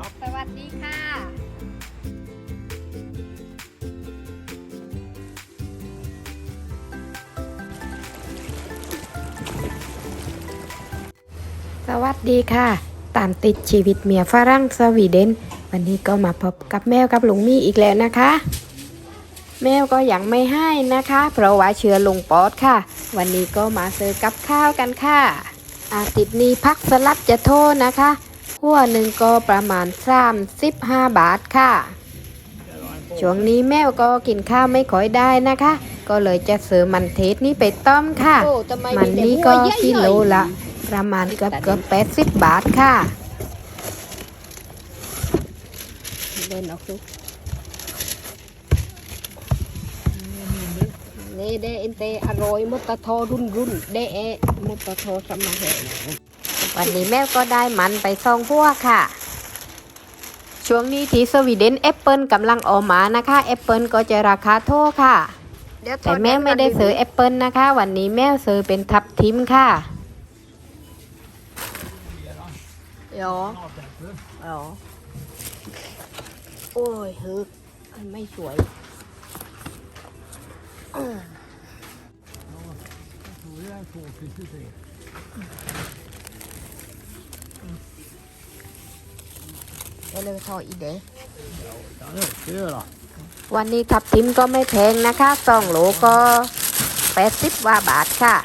up. สวัสดีค่ะ สวัสดีค่ะ ตามติดชีวิตเมียฝรั่งสวีเดน วันนี้ก็มาพบกับแมวกับลุงมี่อีกแล้วนะคะ แมวก็ยังไม่ให้นะคะ เพราะว่าเชื้อลงปอดค่ะ วันนี้ก็มาซื้อกับข้าวกันค่ะอาทิตย์นี้พักสลัดจะโทษนะคะ หัวหนึ่งก็ประมาณ35บาทค่ะ ช่วงนี้แมวก็กินข้าวไม่ค่อยได้นะคะ ก็เลยจะซื้อมันเทศนี้ไปต้มค่ะโอ้ทำไมมันแต่นี่หัก็วใหญ่ๆกิโลละ ประมาณเกือบเกือบแปดสิบบาทค่ะเล่นออกดูนี่เดอินเตอร่อยมุตตะโทรุ่นรุ่นเดเอมุตตะโทสมาเหน วันนี้แม่ก็ได้มันไปซองพวกค่ะ ช่วงนี้ที่สวีเดนแอปเปิลกำลังออกมานะคะแอปเปิลก็จะราคาโทษค่ะ แต่แม่ไม่ได้ซื้อแอปเปิลนะคะ วันนี้แม่ซื้อเป็นทับทิมค่ะ Ja. Ja. โอ้ยฮึกมันไม่สวยเอเลยทออีเด Ja, det är det då. วันนี้ทับทิมก็ไม่แพงนะคะสองโหลก็แปดสิบว่าบาทค่ะ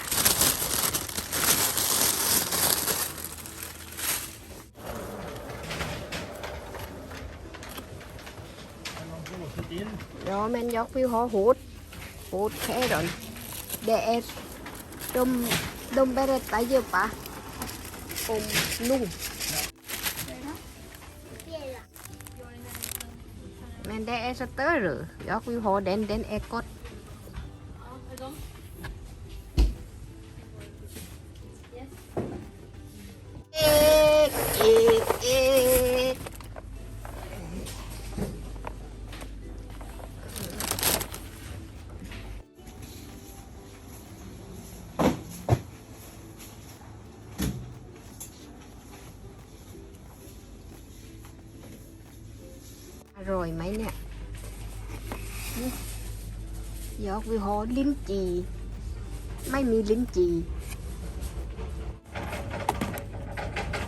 Ja, men jag vill ha hårt. Hårt päron. Det är... De, de berättar ju bara om nog. Men det är så större. Jag vill ha den, den är gott. Ek, เนี่ยยอกวิหอลิ้นจี ไม่มีลิ้นจี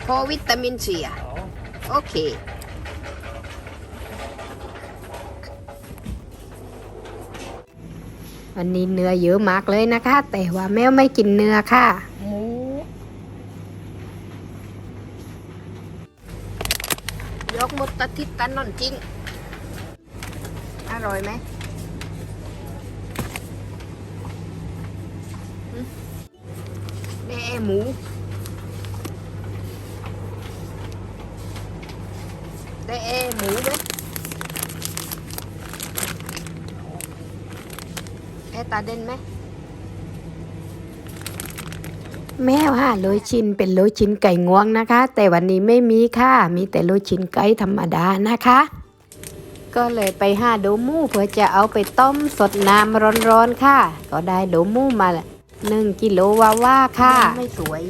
พอวิตามินซีอะโอเค วันนี้เนื้อเยอะมากเลยนะคะ แต่ว่าแมวไม่กินเนื้อค่ะหมูยกมุตะทิตตะนอนจริง อร่อยไหมแม่หมูได้เอหมูด้วยเอะตาเด่นไหมแมวค่ะโรยชิ้นเป็นโรยชิ้นไก่งวงนะคะ แต่วันนี้ไม่มีค่ะ มีแต่โรยชิ้นไก่ธรรมดานะคะ ก็เลยไปหาโดมูเพื่อจะเอาไปต้มสดน้ำร้อนๆค่ะ ก็ได้โดมูมาหนึ่งกิโลวาว่าค่ะ ไม่สวย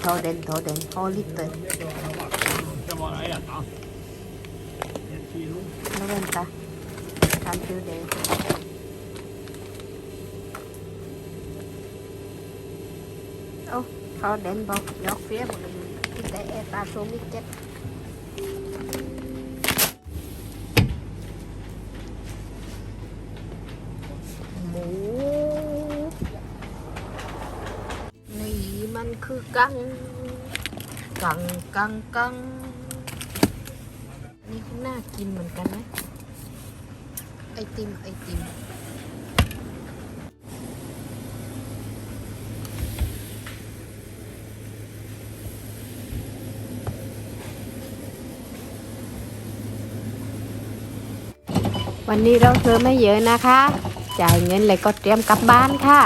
โทอเด่นโทอเด่นพอลิตร Det ska bara äta. Ett kilo. ไม่เล่นตาทำชื่อเดย์โอ้โทอเด่นบอกยกเฟียบเลยที่แต่เอตาโซมิเจ็ดหมู นี่มันคือกัง กังกังกังนี่ก็น่ากินเหมือนกันนะ ไอติม ไอติมวันนี้เราซื้อไม่เยอะนะคะ จ่ายเงินเลยก็เตรียมกลับบ้านค่ะ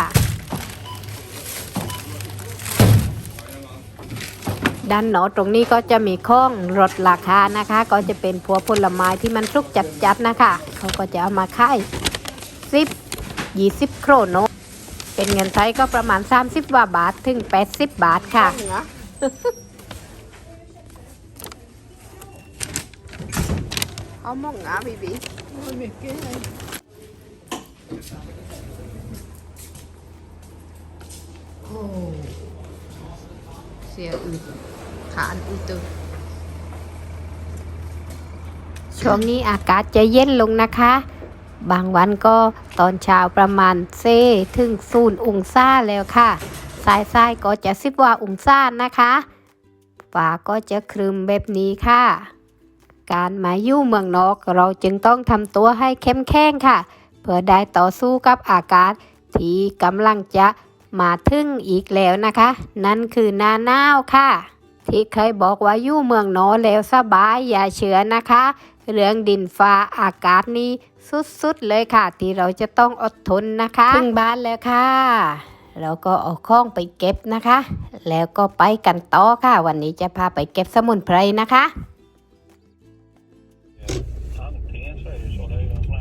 ด้านหนอตรงนี้ก็จะมีข้องลดราคานะคะ ก็จะเป็นพวกผลไม้ที่มันสุกจัดๆนะคะ เขาก็จะเอามาขายสิบยี่สิบโครโนเป็นเงินไทยก็ประมาณ 30ว่าบาทถึง 80 บาทค่ะ เอ Har många Bibi. Det är mycket. โอ้เสียอึดขานอึดตึงช่วงนี้อากาศจะเย็นลงนะคะ บางวันก็ตอนเช้าประมาณเซถึงศูนย์องศาแล้วค่ะ สายทรายก็จะสิบว่าองศานะคะฟ้าก็จะครึมแบบนี้ค่ะ การมาอยู่เมืองนอกเราจึงต้องทำตัวให้เข้มแข็งค่ะ เพื่อได้ต่อสู้กับอากาศ ที่กำลังจะมาถึงอีกแล้วนะคะ นั่นคือหน้าหนาวค่ะ ที่เคยบอกว่าอยู่เมืองนอนแล้วสบายอย่าเชื่อนะคะ เรื่องดินฟ้าอากาศนี้สุดๆเลยค่ะ ที่เราจะต้องอดทนนะคะถึงบ้านแล้วค่ะเราก็เอาข้องไปเก็บนะคะ แล้วก็ไปกันต่อค่ะ วันนี้จะพาไปเก็บสมุนไพรนะคะ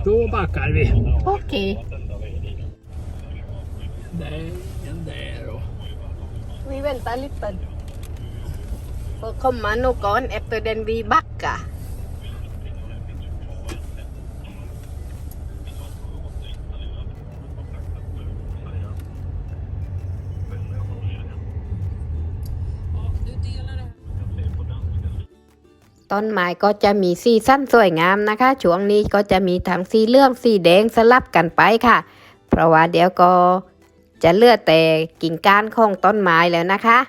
Då backar vi. Okej. Okay. Där, den där och... Vi väntar lite. Får komma någon efter den vi backar. ต้นไม้ก็จะมีสีสั้นสวยงามนะคะ ช่วงนี้ก็จะมีทั้งสีเหลืองสีแดงสลับกันไปค่ะ เพราะว่าเดี๋ยวก็จะเลือดแต่กิ่งก้านของต้นไม้แล้วนะคะ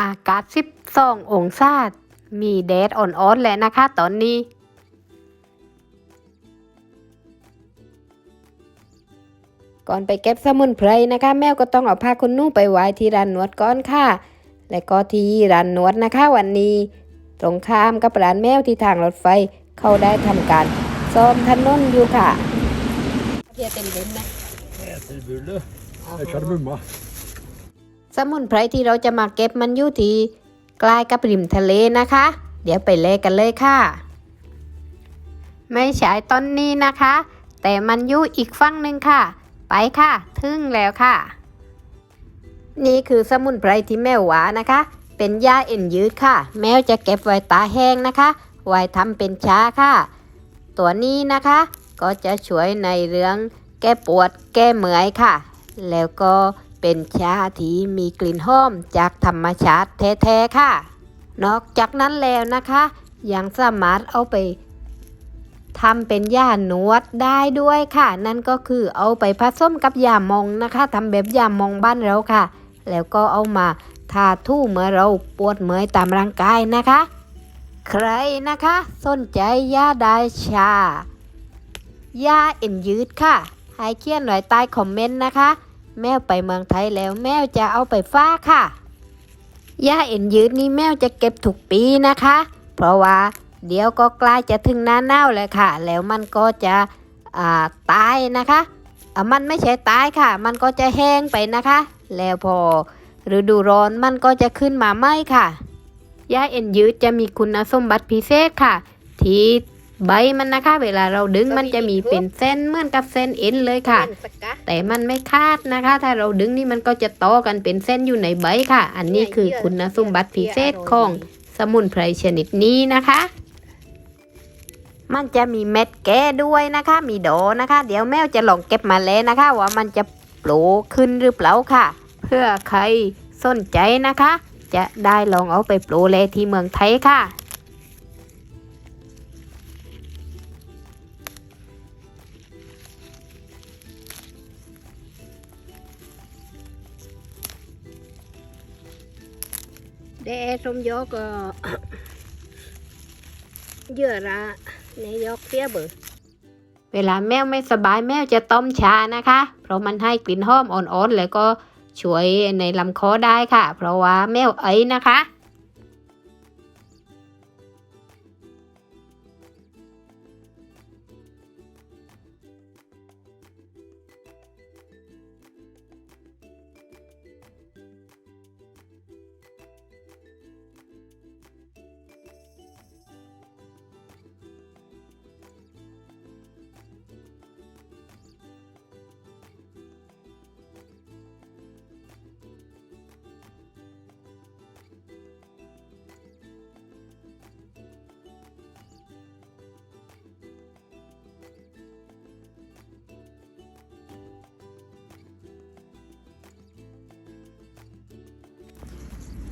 อากาศ 12 องศา มีแดดอ่อนๆ แล้วนะคะ ตอนนี้ ก่อนไปเก็บสมุนไพรนะคะ แมวก็ต้องเอาผ้าคุณนุ่งไปไว้ที่ร้านนวดก่อนค่ะ และก็ที่ร้านนวดนะคะวันนี้ ตรงข้ามกับร้านแมวที่ทางรถไฟเขาได้ทำการซ่อมถนนอยู่ค่ะเทียเป็นเล่นนะ Äter bulle. Jag kan mumma. สมุนไพรที่เราจะมาเก็บมันอยู่ที่ใกล้กับริมทะเลนะคะ เดี๋ยวไปเลกันเลยค่ะ ไม่ใช่ต้นนี้นะคะ แต่มันอยู่อีกฝั่งหนึ่งค่ะ ไปค่ะถึงแล้วค่ะ นี่คือสมุนไพรที่แมวหวานะคะ เป็นยาเอ็นยืดค่ะ แมวจะเก็บไว้ตาแห้งนะคะ ไว้ทำเป็นชาค่ะ ตัวนี้นะคะ ก็จะช่วยในเรื่องแก้ปวดแก้เมื่อยค่ะ แล้วก็เป็นชาที่มีกลิ่นหอมจากธรรมชาติแท้ๆค่ะ นอกจากนั้นแล้วนะคะ ยังสามารถเอาไป ทำเป็นยานวดได้ด้วยค่ะ นั่นก็คือเอาไปผสมกับยามองนะคะทำแบบยามองบ้านเราค่ะ แล้วก็เอามาทาทู่เมื่อเราปวดเมื่อยตามร่างกายนะคะ ใครนะคะ สนใจยาได้ชายาเอ็นยืดค่ะ ให้เขียนไว้ใต้คอมเมนต์นะคะ แมวไปเมืองไทยแล้วแมวจะเอาไปฟ้าค่ะยาเอ็นยืดนี่แมวจะเก็บทุกปีนะคะ เพราะว่า เดี๋ยวก็ใกล้จะถึงหน้าหนาวเลยค่ะ แล้วมันก็จะอ่าตายนะคะอะมันไม่ใช่ตายค่ะ มันก็จะแห้งไปนะคะ แล้วพอฤดูร้อนมันก็จะขึ้นมาไหมค่ะยาเอ็นยืดจะมีคุณสมบัติพิเศษค่ะ ที่ใบมันนะคะ เวลาเราดึงมันจะมีเป็นเส้นเหมือนกับเส้นเอ็นเลยค่ะ Men saka. แต่มันไม่คาดนะคะ ถ้าเราดึงนี่มันก็จะต่อกันเป็นเส้นอยู่ในใบค่ะ อันนี้คือคุณสมบัติพิเศษของสมุนไพรชนิดนี้นะคะ มันจะมีเม็ดแก้ด้วยนะคะ มีดอนะคะ เดี๋ยวแมวจะลองเก็บมาแล้วนะคะ ว่ามันจะโผล่ขึ้นหรือเปล่าค่ะ เพื่อใครสนใจนะคะ จะได้ลองเอาไปปลูกเลยที่เมืองไทยค่ะ Det är som jag uh, göra när jag feber. เวลาแมวไม่สบายแมวจะต้มชานะคะ เพราะมันให้กลิ่นหอมอ่อนๆแล้วก็ช่วยในลำคอได้ค่ะ เพราะว่าแมวไอนะคะ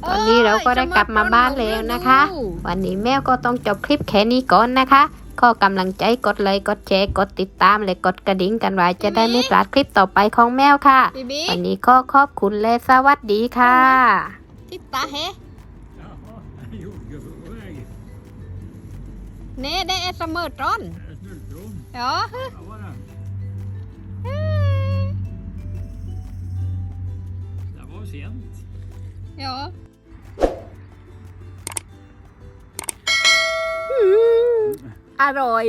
ตอนนี้เราก็ได้กลับมาบ้านแล้วนะคะ วันนี้แมวก็ต้องจบคลิปแค่นี้ก่อนนะคะ ขอกำลังใจกดไลค์กดแชร์กดติดตามและกดกระดิ่งกันไว้จะได้ไม่พลาดคลิปต่อไปของแมวค่ะบีบีวันนี้ก็ขอบคุณและสวัสดีค่ะติดตาเฮ Jo, jo, jeg เน่ได้เอสเมอร์ตรอน er snult om. เหรอ Ja, อร่อย